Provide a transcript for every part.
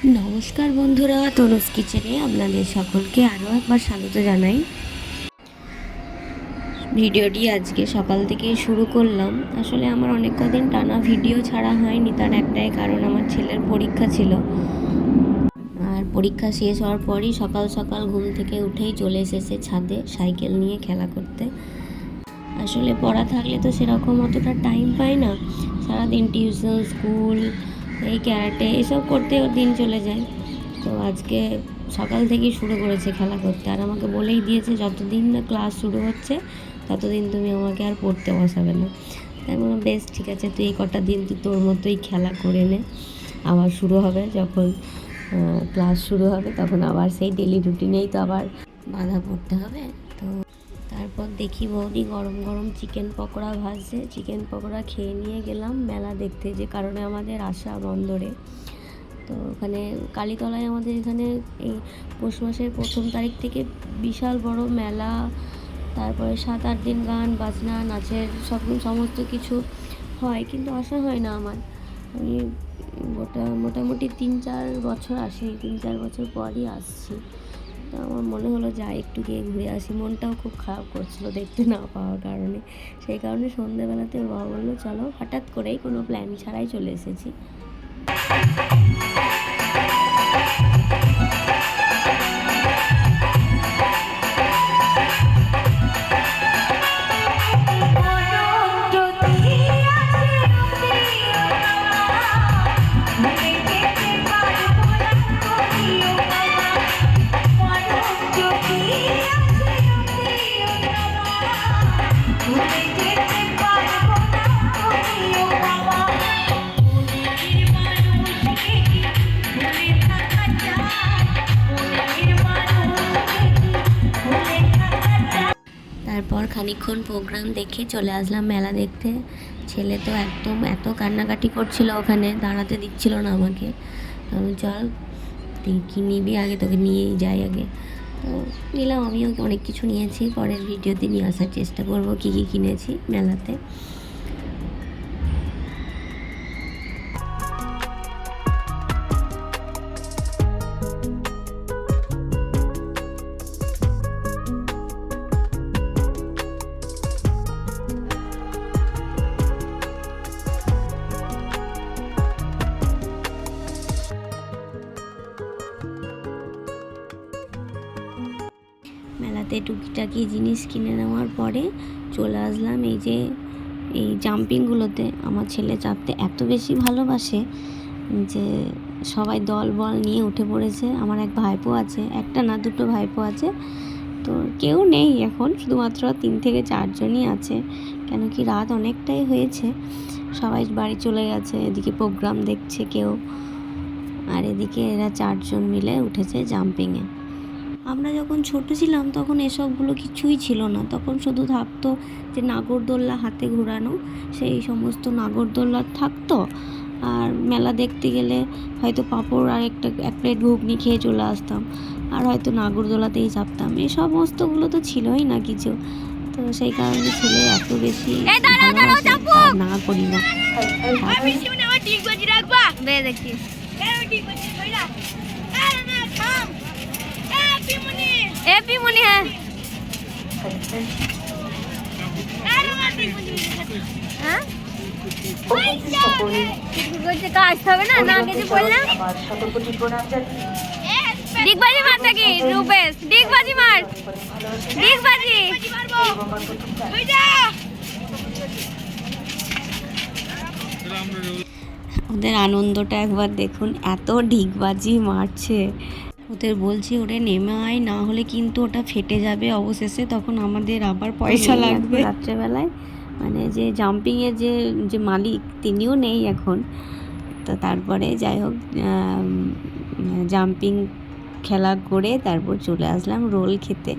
নমস্কার বন্ধুরা, তনুজ কিচেনে আপনাদের সকলকে আরও একবার স্বাগত জানাই। ভিডিওটি আজকে সকাল থেকে শুরু করলাম। আসলে আমার অনেক কদিন টানা ভিডিও ছাড়া হয়নি, তার একটাই কারণ আমার ছেলের পরীক্ষা ছিল। আর পরীক্ষা শেষ হওয়ার পরই সকাল সকাল ঘুম থেকে উঠেই চলে এসেছে ছাদে সাইকেল নিয়ে খেলা করতে। আসলে পড়া থাকলে তো সেরকম অতটা টাইম পাই না। সারাদিন টিউশন, স্কুল এই ক্যারাটে, এসব করতে ওর দিন চলে যায়। তো আজকে সকাল থেকেই শুরু করেছে খেলা করতে। আর আমাকে বলেই দিয়েছে, যতদিন না ক্লাস শুরু হচ্ছে, ততদিন তুমি আমাকে আর পড়তে বসাবে না। তাই বললাম, বেশ, ঠিক আছে, তুই এই কটা দিন তুই তোর মতোই খেলা করে নে। আবার শুরু হবে যখন ক্লাস শুরু হবে, তখন আবার সেই ডেলি রুটিনেই তো আবার বাধা পড়তে হবে। তারপর দেখি বৌদি গরম গরম চিকেন পকোড়া ভাজছে। চিকেন পকোড়া খেয়ে নিয়ে গেলাম, মেলা দেখতে যে কারণে আমাদের আসা বন্দরে। তো ওখানে কালীতলায় আমাদের এখানে এই পৌষ মাসের প্রথম তারিখ থেকে বিশাল বড় মেলা, তারপরে সাত আট দিন গান, বাজনা, নাচের সব সমস্ত কিছু হয়, কিন্তু আসা হয় না আমার। আমি গোটা মোটামুটি তিন চার বছর আসি তিন চার বছর পরই আসছি। আমার মনে হলো যাই একটু গিয়ে ঘুরে আসি। মনটাও খুব খারাপ করছিল দেখতে না পাওয়ার কারণে। সেই কারণে সন্ধ্যেবেলাতে বাবা বলল, চলো, হঠাৎ করেই কোনো প্ল্যান ছাড়াই চলে এসেছি। তারপর খানিকক্ষণ প্রোগ্রাম দেখে চলে আসলাম মেলা দেখতে। ছেলে তো একদম এত কান্নাকাটি করছিল ওখানে, দাঁড়াতে দিচ্ছিল না আমাকে। আমি চল, তুই কী নিবি আগে তোকে নিয়েই যাই আগে। তো নিলাম, আমিও অনেক কিছু নিয়েছি, পরের ভিডিওতে নিয়ে আসার চেষ্টা করব, কী কী কিনেছি মেলাতে। মেলাতে টুকিটাকি জিনিস কিনে নেওয়ার পরে চলে আসলাম এই যে, এই জাম্পিংগুলোতে আমার ছেলে চাপতে এত বেশি ভালোবাসে যে সবাই দল বল নিয়ে উঠে পড়েছে। আমার এক ভাইপো আছে, একটা না, দুটো ভাইপো আছে। তো কেউ নেই এখন, শুধুমাত্র তিন থেকে চারজনই আছে। কেন কি রাত অনেকটাই হয়েছে। সবাই বাড়ি চলে গেছে, এদিকে প্রোগ্রাম দেখছে কেউ। আর এদিকে এরা চারজন মিলে উঠেছে জাম্পিংয়ে আমরা যখন ছোট ছিলাম তখন এসবগুলো কিছুই ছিল না। তখন শুধু থাকতো যে নাগরদোল্লা হাতে ঘোরানো সেই সমস্ত নাগরদোল্লা থাকতো। আর মেলা দেখতে গেলে হয়তো পাঁপড় আর একটা এক প্লেট ঘুগনি খেয়ে চলে আসতাম। আর হয়তো নাগরদোলাতেই চাপতাম। এই সমস্তগুলো তো ছিলই না কিছু। তো সেই কারণে ছেলে এত বেশি না করি না। দেখি। পিমনি এ পিমনি হ্যাঁ। আরে না ঠিক বাজি হ্যাঁ ডিগবাজি মার। থাকি ডিগবাজি মার ডিগবাজি ওদের আনন্দটা একবার দেখুন, এত ঢিকবাজি মারছে। ওদের বলছি ওরে নেমে আয় না হলে কিন্তু ওটা ফেটে যাবে অবশেষে তখন আমাদের আবার পয়সা লাগবে। রাত্রেবেলায় মানে যে জাম্পিংয়ের যে যে মালিক তিনিও নেই এখন। তো তারপরে যাই হোক জাম্পিং খেলা করে তারপর চলে আসলাম রোল খেতে।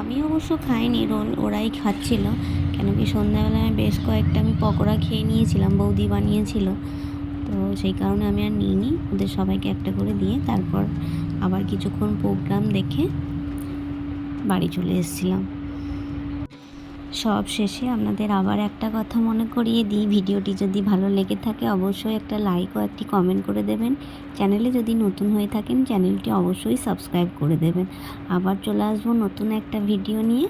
আমি অবশ্য খাইনি রোল ওরাই খাচ্ছিল। কেন কি সন্ধ্যাবেলায় বেশ কয়েকটা আমি পকোড়া খেয়ে নিয়েছিলাম বৌদি বানিয়েছিল। সেই কারণে আমি আর নিইনি। ওদের সবাইকে একটা করে দিয়ে তারপর আবার কিছুক্ষণ প্রোগ্রাম দেখে বাড়ি চলে এসেছিলাম। সব শেষে আপনাদের আবার একটা কথা মনে করিয়ে দিই। ভিডিওটি যদি ভালো লেগে থাকে অবশ্যই একটা লাইক ও একটি কমেন্ট করে দেবেন। চ্যানেলে যদি নতুন হয়ে থাকেন চ্যানেলটি অবশ্যই সাবস্ক্রাইব করে দেবেন। আবার চলে আসব নতুন একটা ভিডিও নিয়ে।